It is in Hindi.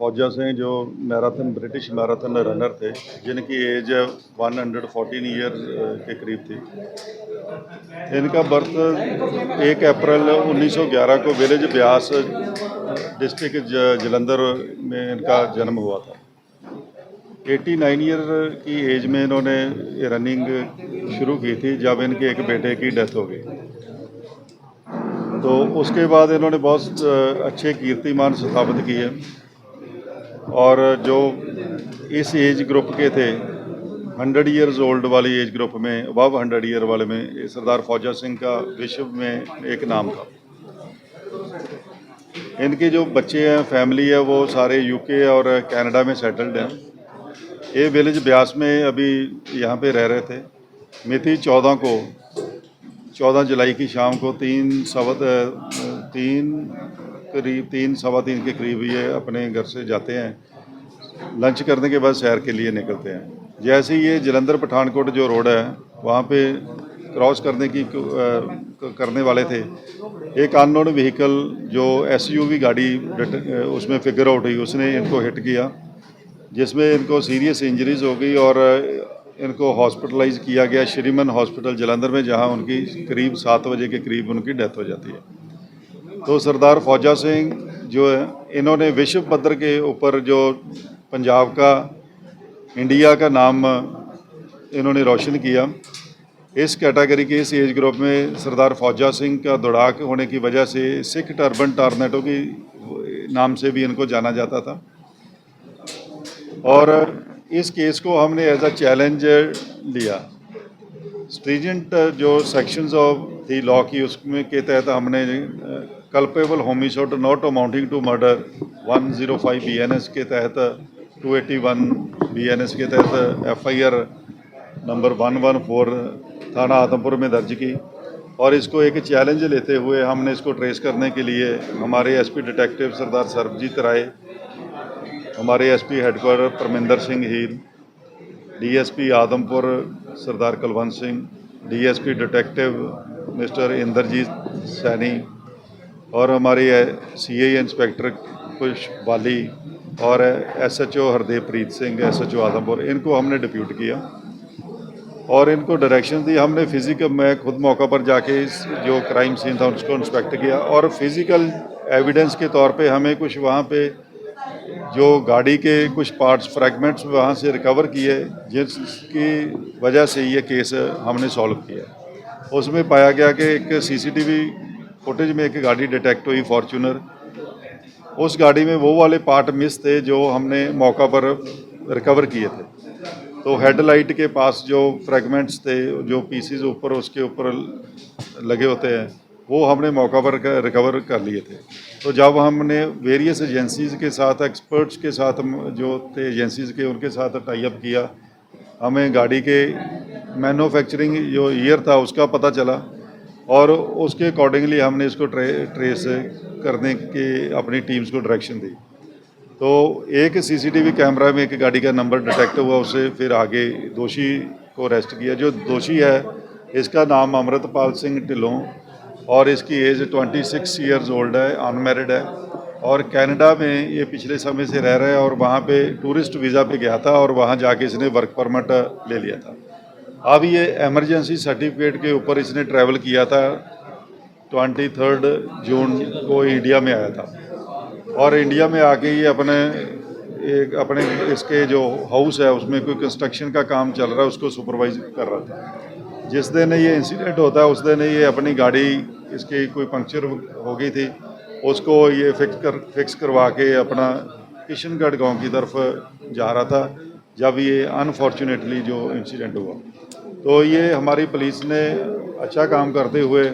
फौजा सिंह जो मैराथन, ब्रिटिश मैराथन रनर थे, जिनकी एज 114 ईयर के करीब थी। इनका बर्थ 1 अप्रैल 1911 को विलेज ब्यास डिस्ट्रिक्ट जलंधर में इनका जन्म हुआ था। 89 ईयर की एज में इन्होंने रनिंग शुरू की थी, जब इनके एक बेटे की डेथ हो गई। तो उसके बाद इन्होंने बहुत अच्छे कीर्तिमान स्थापित किए। और जो इस एज ग्रुप के थे हंड्रेड ईयर्स ओल्ड वाली एज ग्रुप में अबव हंड्रेड ईयर वाले में सरदार फौजा सिंह का विश्व में एक नाम था। इनके जो बच्चे हैं फैमिली है, वो सारे यूके और कनाडा में सेटल्ड हैं। ये विलेज ब्यास में अभी यहाँ पे रह रहे थे। मिति चौदह को, चौदह जुलाई की शाम को तीन सवा तीन करीब तीन, सवा तीन के करीब ये अपने घर से जाते हैं। लंच करने के बाद सैर के लिए निकलते हैं। जैसे ये जलंधर, पठानकोट जो रोड है, वहाँ पे क्रॉस करने की करने वाले थे। एक अननोन व्हीकल जो एसयूवी गाड़ी उसमें फिगर आउट हुई, उसने इनको हिट किया, जिसमें इनको सीरियस इंजरीज हो गई और इनको हॉस्पिटलाइज किया गया। श्रीमन हॉस्पिटल जलंधर में, जहाँ उनकी करीब सात बजे के करीब उनकी डेथ हो जाती है। तो सरदार फौजा सिंह जो है, इन्होंने विश्व पद्धर के ऊपर जो पंजाब का, इंडिया का नाम, इन्होंने रोशन किया। इस कैटेगरी के, इस एज ग्रुप में सरदार फौजा सिंह का दौड़ाक होने की वजह से सिख टर्बन टार्नेटो की नाम से भी इनको जाना जाता था। और इस केस को हमने एज अ चैलेंज लिया। स्ट्रीजेंट जो सेक्शंस ऑफ़ थी लॉ की उसमें के तहत हमने culpable homicide not amounting to murder 105 BNS के तहत 281 बीएनएस के तहत एफआईआर नंबर 114 थाना आदमपुर में दर्ज की। और इसको एक चैलेंज लेते हुए हमने इसको ट्रेस करने के लिए हमारे एसपी डिटेक्टिव सरदार सरबजीत राय, हमारे SP headquarter Parminder Singh heal DSP Adampur Sardar Kulwant Singh DSP detective mister Inderjit Saini और हमारे सीआई इंस्पेक्टर कुश बाली और एसएचओ हरदेव प्रीत सिंह एसएचओ आदमपुर इनको हमने डिप्यूट किया। और इनको डायरेक्शन दी, हमने फ़िज़िकल मैं खुद मौका पर जाके इस जो क्राइम सीन था, उसको इंस्पेक्ट किया। और फ़िज़िकल एविडेंस के तौर पे हमें कुछ वहाँ पे जो गाड़ी के कुछ पार्ट्स फ्रैगमेंट्स वहाँ से रिकवर किए, जिसकी वजह से ये केस हमने सॉल्व किया। उसमें पाया गया कि एक सीसीटीवी फुटेज में एक गाड़ी डिटेक्ट हुई फॉर्चूनर उस गाड़ी में वो वाले पार्ट मिस थे जो हमने मौका पर रिकवर किए थे। तो हेडलाइट के पास जो फ्रैगमेंट्स थे, जो पीसीज ऊपर, उसके ऊपर लगे होते हैं वो हमने मौका पर रिकवर कर लिए थे। तो जब हमने वेरियस एजेंसीज के साथ एक्सपर्ट्स के साथ जो थे एजेंसीज के, उनके साथ टाइप किया। हमें गाड़ी के मैन्युफैक्चरिंग जो ईयर था, उसका पता चला और उसके अकॉर्डिंगली हमने इसको ट्रे ट्रेस करने की, अपनी टीम्स को डायरेक्शन दी। तो एक सीसीटीवी कैमरा में एक गाड़ी का नंबर डिटेक्ट हुआ उससे फिर आगे दोषी को अरेस्ट किया। जो दोषी है, इसका नाम अमृतपाल सिंह ढिल्लों और इसकी एज 26 इयर्स ओल्ड है अनमेरिड है। और कनाडा में ये पिछले समय से रह रहा है और वहाँ पे टूरिस्ट वीज़ा पे गया था और वहाँ जाके इसने वर्क परमिट ले लिया था। अब ये एमरजेंसी सर्टिफिकेट के ऊपर इसने ट्रैवल किया था ट्वेंटी थर्ड जून को इंडिया में आया था। और इंडिया में आके ये अपने, एक अपने इसके जो हाउस है, उसमें कोई कंस्ट्रक्शन का काम चल रहा है, उसको सुपरवाइज कर रहा था। जिस दिन ये इंसिडेंट होता है, उस दिन ये अपनी गाड़ी इसकी कोई पंक्चर हो गई थी, उसको ये फिक्स कर फिक्स करवा के अपना किशनगढ़ गाँव की तरफ़ जा रहा था, जब ये अनफॉर्चुनेटली जो इंसिडेंट हुआ। तो ये हमारी पुलिस ने अच्छा काम करते हुए